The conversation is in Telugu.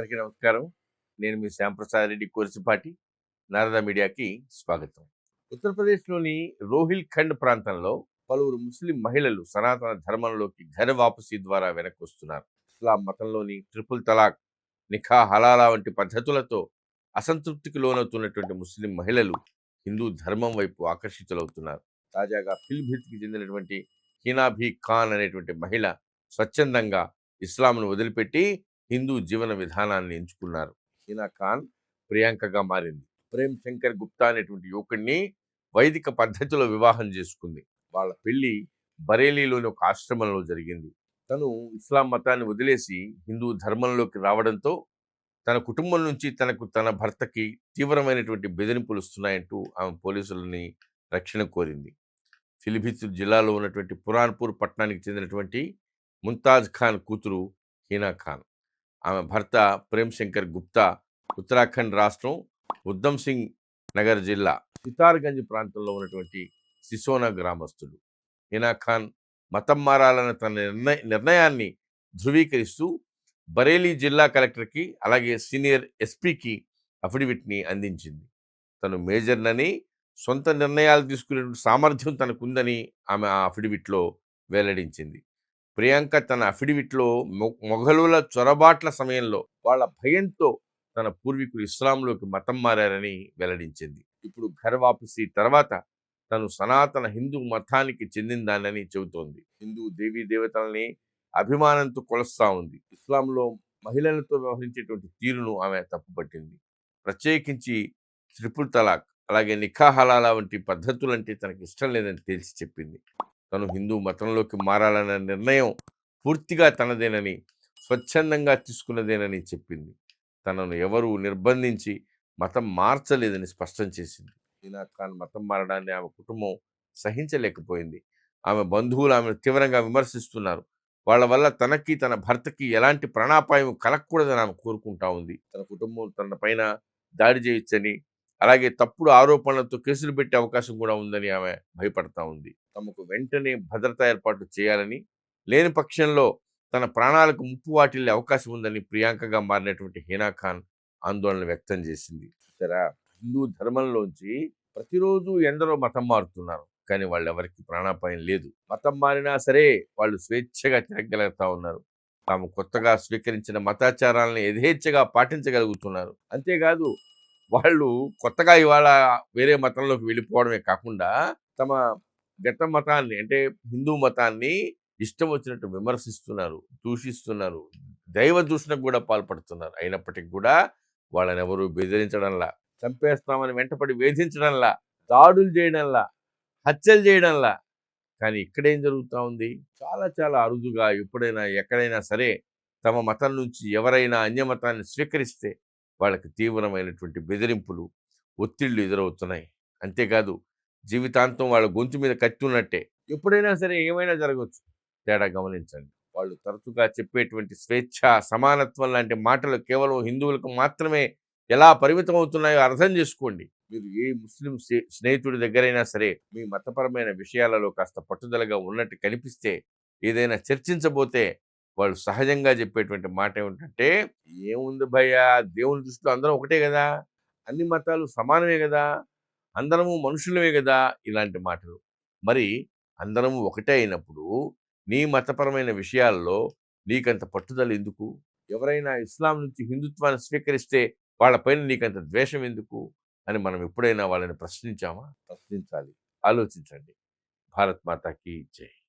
అందరికీ నమస్కారం. నేను మీ శ్యాంప్రసాద్ రెడ్డి కోరిసిపాటి నారద మీడియాకి స్వాగతం. ఉత్తరప్రదేశ్లోని రోహిల్ ఖండ్ ప్రాంతంలో పలువురు ముస్లిం మహిళలు సనాతన ధర్మంలోకి ఘన వాపసీ ద్వారా వెనక్కి వస్తున్నారు ఇస్లాం మతంలోని ట్రిపుల్ తలాక్ నిఖా హలాలా వంటి పద్ధతులతో అసంతృప్తికి లోనవుతున్నటువంటి ముస్లిం మహిళలు హిందూ ధర్మం వైపు ఆకర్షితులవుతున్నారు. తాజాగా ఫిల్భిత్కి చెందినటువంటి హీనాభీ ఖాన్ అనేటువంటి మహిళ స్వచ్ఛందంగా ఇస్లాంను వదిలిపెట్టి హిందూ జీవన విధానాన్ని ఎంచుకున్నారు. హీనా ఖాన్ ప్రియాంకగా మారింది. ప్రేమ్ శంకర్ గుప్తా అనేటువంటి యువకుడిని వైదిక పద్ధతిలో వివాహం చేసుకుంది. వాళ్ళ పెళ్ళి బరేలీలోని ఒక ఆశ్రమంలో జరిగింది. తను ఇస్లాం మతాన్ని వదిలేసి హిందూ ధర్మంలోకి రావడంతో తన కుటుంబం నుంచి తనకు తన భర్తకి తీవ్రమైనటువంటి బెదిరింపులు వస్తున్నాయంటూ ఆమె పోలీసులని రక్షణ కోరింది. ఫిలిభిత్ జిల్లాలో ఉన్నటువంటి పురాన్పూర్ పట్టణానికి చెందినటువంటి ముంతాజ్ ఖాన్ కూతురు హీనా ఖాన్. ఆమె భర్త ప్రేమ్ శంకర్ గుప్తా ఉత్తరాఖండ్ రాష్ట్రం ఉద్దమ్ సింగ్ నగర్ జిల్లా సితార్గంజ్ ప్రాంతంలో ఉన్నటువంటి సిసోనా గ్రామస్తుడు. హీనా ఖాన్ మతం మారాలన్న తన నిర్ణయ నిర్ణయాన్ని ధృవీకరిస్తూ బరేలీ జిల్లా కలెక్టర్కి అలాగే సీనియర్ ఎస్పీకి అఫిడవిట్ని అందించింది. తను మేజర్నని సొంత నిర్ణయాలు తీసుకునే సామర్థ్యం తనకుందని ఆమె ఆ అఫిడవిట్లో వెల్లడించింది. ప్రియాంక తన అఫిడవిట్లో మొ- మొఘలుల చొరబాట్ల సమయంలో వాళ్ళ భయంతో తన పూర్వీకులు ఇస్లాంలోకి మతం మారారని వెల్లడించింది. ఇప్పుడు ఘర్ వాపసీ తర్వాత తను సనాతన హిందూ మతానికి చెందిందానని చెబుతోంది. హిందూ దేవీ దేవతల్ని అభిమానంతో కొలుస్తా ఉంది. ఇస్లాంలో మహిళలతో వ్యవహరించేటువంటి తీరును ఆమె తప్పుపట్టింది. ప్రత్యేకించి త్రిపుల్ తలాక్ అలాగే నిఖా హలాలా వంటి పద్ధతులంటే తనకి ఇష్టం లేదని తేల్చి చెప్పింది. తను హిందూ మతంలోకి మారాలన్న నిర్ణయం పూర్తిగా తనదేనని స్వచ్ఛందంగా తీసుకున్నదేనని చెప్పింది. తనను ఎవరు నిర్బంధించి మతం మార్చలేదని స్పష్టం చేసింది. హీనా ఖాన్ మతం మారడాన్ని ఆమె కుటుంబం సహించలేకపోయింది. ఆమె బంధువులు ఆమెను తీవ్రంగా విమర్శిస్తున్నారు. వాళ్ళ వల్ల తనకి తన భర్తకి ఎలాంటి ప్రాణాపాయం కలగకూడదని ఆమె కోరుకుంటా ఉంది. తన కుటుంబం తన పైన దాడి చేయొచ్చని అలాగే తప్పుడు ఆరోపణలతో కేసులు పెట్టే అవకాశం కూడా ఉందని ఆమె భయపడతా ఉంది. తమకు వెంటనే భద్రతా ఏర్పాట్లు చేయాలని లేని పక్షంలో తన ప్రాణాలకు ముప్పు వాటిల్లే అవకాశం ఉందని ప్రియాంకగా మారినటువంటి హీనా ఖాన్ ఆందోళన వ్యక్తం చేసింది. సరే హిందూ ధర్మంలోంచి ప్రతిరోజు ఎందరో మతం మారుతున్నారు. కానీ వాళ్ళు ఎవరికి ప్రాణాపాయం లేదు. మతం మారినా సరే వాళ్ళు స్వేచ్ఛగా తిరగలుగుతా ఉన్నారు. తాము కొత్తగా స్వీకరించిన మతాచారాలను యథేచ్ఛగా పాటించగలుగుతున్నారు. అంతేకాదు వాళ్ళు కొత్తగా ఇవాళ వేరే మతంలోకి వెళ్ళిపోవడమే కాకుండా తమ గత మతాన్ని అంటే హిందూ మతాన్ని ఇష్టం వచ్చినట్టు విమర్శిస్తున్నారు దూషిస్తున్నారు దైవ దూషణకు కూడా పాల్పడుతున్నారు. అయినప్పటికీ కూడా వాళ్ళని ఎవరు బెదిరించడంలా చంపేస్తామని వెంటపడి వేధించడంలా దాడులు చేయడంలా హత్యలు చేయడంలా. కానీ ఇక్కడేం జరుగుతూ ఉంది? చాలా చాలా అరుదుగా ఎప్పుడైనా ఎక్కడైనా సరే తమ మతం నుంచి ఎవరైనా అన్య మతాన్ని స్వీకరిస్తే వాళ్ళకి తీవ్రమైనటువంటి బెదిరింపులు ఒత్తిళ్ళు ఎదురవుతున్నాయి. అంతేకాదు జీవితాంతం వాళ్ళ గొంతు మీద కత్తి ఉన్నట్టే ఎప్పుడైనా సరే ఏమైనా జరగవచ్చు తేడా గమనించండి. వాళ్ళు తరచుగా చెప్పేటువంటి స్వేచ్ఛ సమానత్వం లాంటి మాటలు కేవలం హిందువులకు మాత్రమే ఎలా పరిమితం అవుతున్నాయో అర్థం చేసుకోండి. మీరు ఏ ముస్లిం స్నే- స్నేహితుడి దగ్గరైనా సరే మీ మతపరమైన విషయాలలో కాస్త పట్టుదలగా ఉన్నట్టు కనిపిస్తే ఏదైనా చర్చించబోతే వాళ్ళు సహజంగా చెప్పేటువంటి మాట ఏమిటంటే ఏముంది భయ్యా? దేవుని దృష్టిలో అందరం ఒకటే కదా? అన్ని మతాలు సమానమే కదా? అందరము మనుషులమే కదా ఇలాంటి మాటలు. మరి అందరము ఒకటే అయినప్పుడు నీ మతపరమైన విషయాల్లో నీకంత పట్టుదల ఎందుకు? ఎవరైనా ఇస్లాం నుంచి హిందుత్వాన్ని స్వీకరిస్తే వాళ్ళపైన నీకంత ద్వేషం ఎందుకు? అని మనం ఎప్పుడైనా వాళ్ళని ప్రశ్నించామా? ప్రశ్నించాలి. ఆలోచించండి. భారత్ మాతాకి జై.